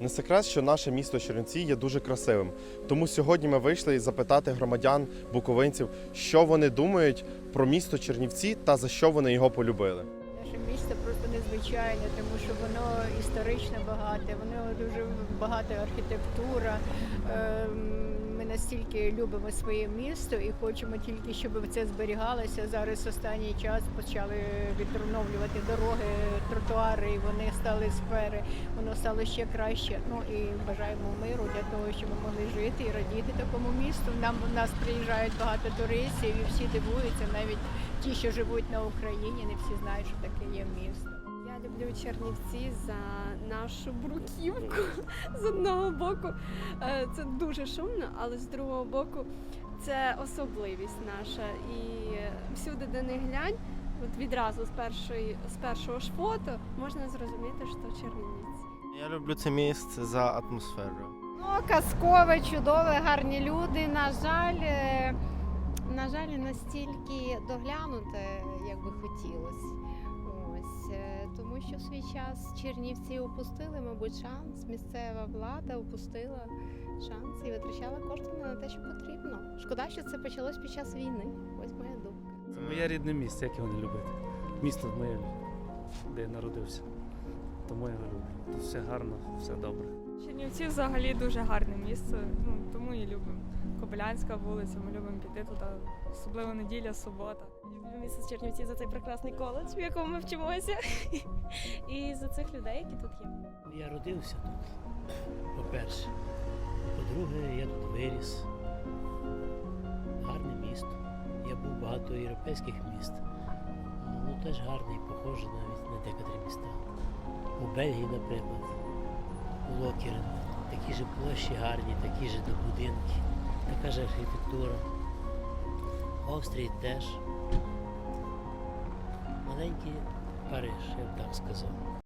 Не секрет, що наше місто Чернівці є дуже красивим. Тому сьогодні ми вийшли запитати громадян, буковинців, що вони думають про місто Чернівці та за що вони його полюбили. Наше місто просто незвичайне, тому що воно історично багате, воно дуже багата архітектура. Ем, настільки любимо своє місто і хочемо тільки, щоб це зберігалося. Зараз останній час почали відновлювати дороги, тротуари, і вони стали сфери. Воно стало ще краще. Ну і бажаємо миру для того, щоб ми могли жити і радіти такому місту. Нам у нас приїжджають багато туристів, і всі дивуються, навіть ті, що живуть на Україні, не всі знають, що таке є місто. Люблю Чернівці за нашу бруківку. З одного боку е, це дуже шумно, але з другого боку це особливість наша. І всюди, де не глянь, от відразу з першої з першого ж фото можна зрозуміти, що Чернівці. Я люблю це місце за атмосферою. Ну, казкове, чудове, гарні люди. На жаль, е, на жаль, настільки доглянуте, як би хотілося. Тому, що в свій час Чернівці упустили, мабуть, шанс. Місцева влада упустила шанс і витрачала кошти не на те, що потрібно. Шкода, що це почалось під час війни. Ось моя думка. Це моє рідне місце, як його не любити. Місто моє, де я народився. Тому я його люблю. Тут все гарно, все добре. Чернівці взагалі дуже гарне місце, ну тому і любимо. Кобилянська вулиця, ми любимо піти туди, особливо неділя, субота. Люблю місто Чернівці за цей прекрасний коледж, в якому ми вчимося, і за цих людей, які тут є. Я родився тут, по-перше. По-друге, я тут виріс. Гарне місто. Я був багато європейських міст. Ну, Воно теж гарне і похоже навіть на декотрі міста. У Бельгії, наприклад, у Локерен. Такі ж площі гарні, такі ж будинки, така ж архітектура. В Австрії теж. Маленький Париж, я б так сказав.